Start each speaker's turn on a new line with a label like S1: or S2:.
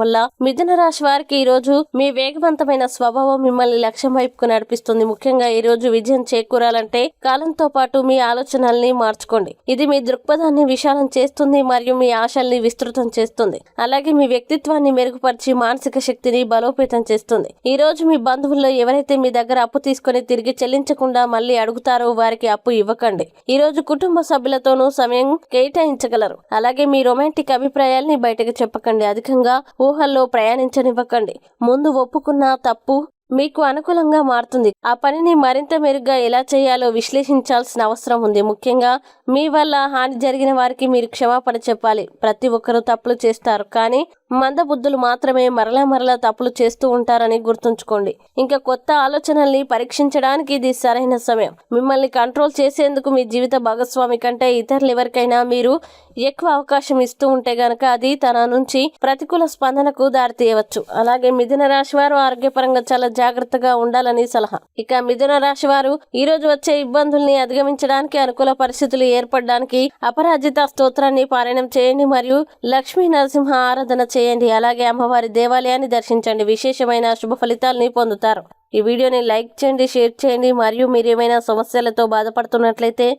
S1: వల్ల మిథున రాశి వారికి ఈ రోజు మీ వేగవంతమైన స్వభావం మిమ్మల్ని లక్ష్యం వైపుకు నడిపిస్తుంది. ముఖ్యంగా ఈ రోజు విజయం చేకూరాలంటే కాలంతో పాటు మీ ఆలోచనల్ని మార్చుకోండి. ఇది మీ దృక్పథాన్ని విశాలం చేస్తుంది మరియు మీ ఆశల్ని విస్తృతం చేస్తుంది. అలాగే మీ వ్యక్తిత్వాన్ని మెరుగుపరిచి మానసిక శక్తిని బలోపేతం చేస్తుంది. ఈ రోజు మీ బంధువుల్లో ఎవరైతే మీ దగ్గర అప్పు తీసుకొని తిరిగి చెల్లించకుండా మళ్ళీ అడుగుతారో వారికి అప్పు ఇవ్వకండి. ఈ రోజు కుటుంబ సభ్యులతోనూ సమయం కేటాయించగలరు. అలాగే మీ రొమాంటిక్ అభిప్రాయాల్ని బయటకు చెప్పకండి. అధికంగా ఊహల్లో ప్రయాణించనివ్వకండి. ముందు ఒప్పుకున్న తప్పు మీకు అనుకూలంగా మారుతుంది. ఆ పనిని మరింత మెరుగ్గా ఎలా చేయాలో విశ్లేషించాల్సిన అవసరం ఉంది. ముఖ్యంగా మీ వల్ల హాని జరిగిన వారికి మీరు క్షమాపణ చెప్పాలి. ప్రతి ఒక్కరూ తప్పులు చేస్తారు. కానీ మందబుద్ధులు మాత్రమే మరలా మరలా తప్పులు చేస్తూ ఉంటారని గుర్తుంచుకోండి. ఇంకా కొత్త ఆలోచనల్ని పరీక్షించడానికి ఇది సరైన సమయం. మిమ్మల్ని కంట్రోల్ చేసేందుకు మీ జీవిత భాగస్వామి కంటే ఇతరులు ఎవరికైనా మీరు ఎక్కువ అవకాశం ఇస్తూ ఉంటే గనక అది తన నుంచి ప్రతికూల స్పందనకు దారితీయవచ్చు. అలాగే మిథున రాశి వారు ఆరోగ్యపరంగా చాలా జాగ్రత్తగా ఉండాలని సలహా. ఇక మిథున రాశి వారు ఈ రోజు వచ్చే ఇబ్బందుల్ని అధిగమించడానికి అనుకూల పరిస్థితులు ఏర్పడడానికి అపరాజిత స్తోత్రాన్ని పారాయణం చేయండి మరియు లక్ష్మీ నరసింహ ఆరాధన చేయండి. అలాగే అమ్మవారి దేవాలయాన్ని దర్శించండి. విశేషమైన శుభ ఫలితాలని పొందుతారు. ఈ వీడియోని లైక్ చేయండి షేర్ చేయండి. మరియు మీరు ఏమైనా సమస్యలతో బాధపడుతున్నట్లయితే